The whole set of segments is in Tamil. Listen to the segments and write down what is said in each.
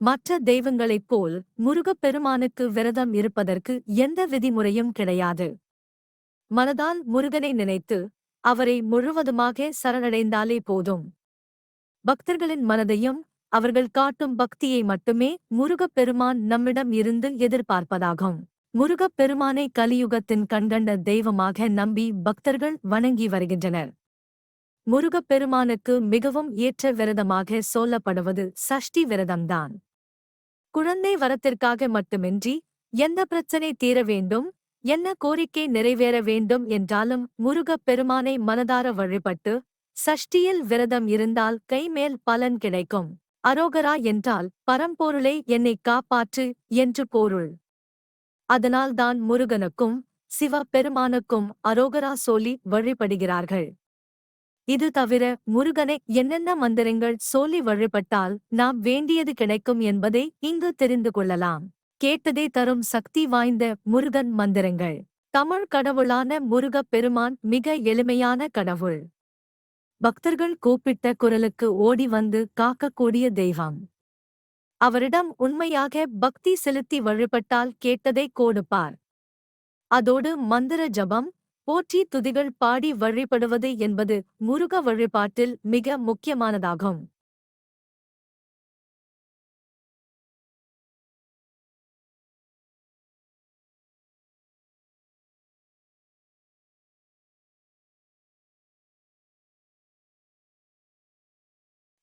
மற்ற தெய்வங்களைப் போல் முருகப்பெருமானுக்கு விரதம் இருப்பதற்கு எந்த விதிமுறையும் கிடையாது. மனதால் முருகனை நினைத்து அவரை முழுவதுமாக சரணடைந்தாலே போதும். பக்தர்களின் மனதையும் அவர்கள் காட்டும் பக்தியை மட்டுமே முருகப்பெருமான் நம்மிடம் இருந்து எதிர்பார்ப்பதாகும். முருகப்பெருமானை கலியுகத்தின் கண்கண்ட தெய்வமாக நம்பி பக்தர்கள் வணங்கி வருகின்றனர். முருகப்பெருமானுக்கு மிகவும் ஏற்ற விரதமாக சொல்லப்படுவது சஷ்டி விரதம்தான். குழந்தை வரத்திற்காக மட்டுமின்றி எந்த பிரச்சனை தீர வேண்டும் என்ன கோரிக்கை நிறைவேற வேண்டும் என்றாலும் முருகப் பெருமானை மனதார வழிபட்டு சஷ்டியில் விரதம் இருந்தால் கைமேல் பலன் கிடைக்கும். அரோகரா என்றால் பரம்பொருளை என்னை காப்பாற்று என்று பொருள். அதனால்தான் முருகனுக்கும் சிவ பெருமானுக்கும் அரோகரா சொல்லி வழிபடுகிறார்கள். இது தவிர முருகனை என்னென்ன மந்திரங்கள் சொல்லி வழிபட்டால் நாம் வேண்டியது கிடைக்கும் என்பதை இங்கு தெரிந்து கொள்ளலாம். கேட்டதே தரும் சக்தி வாய்ந்த முருகன் மந்திரங்கள். தமிழ் கடவுளான முருகப் பெருமான் மிக எளிமையான கடவுள். பக்தர்கள் கூப்பிட்ட குரலுக்கு ஓடி வந்து காக்கக்கூடிய தெய்வம். அவரிடம் உண்மையாக பக்தி செலுத்தி வழிபட்டால் கேட்டதை கோடுப்பார். அதோடு மந்திர ஜபம் போற்றி துதிகள் பாடி வழிபடுவது என்பது முருக வழிபாட்டில் மிக முக்கியமானதாகும்.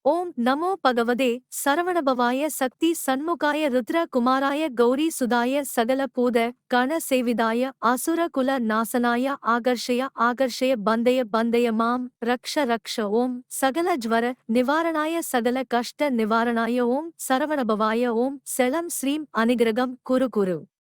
ஓம் நமோ பகவதே. சரவணபவாய சக்தி சண்முகாய ருத்ர குமாராய கௌரி சுதாய சகல பூத கண சேவிதாய அசுர குல நாசனாய ஆகர்ஷய ஆகர்ஷய பந்தய பந்தய மாம் ரக்ஷ ரக்ஷ ஓம் சகல ஜ்வர நிவாரணாய சகல கஷ்ட நிவாரணாய ஓம் சரவணபவாய ஓம் செலம் ஸ்ரீம் அனுகிரகம் குரு குரு.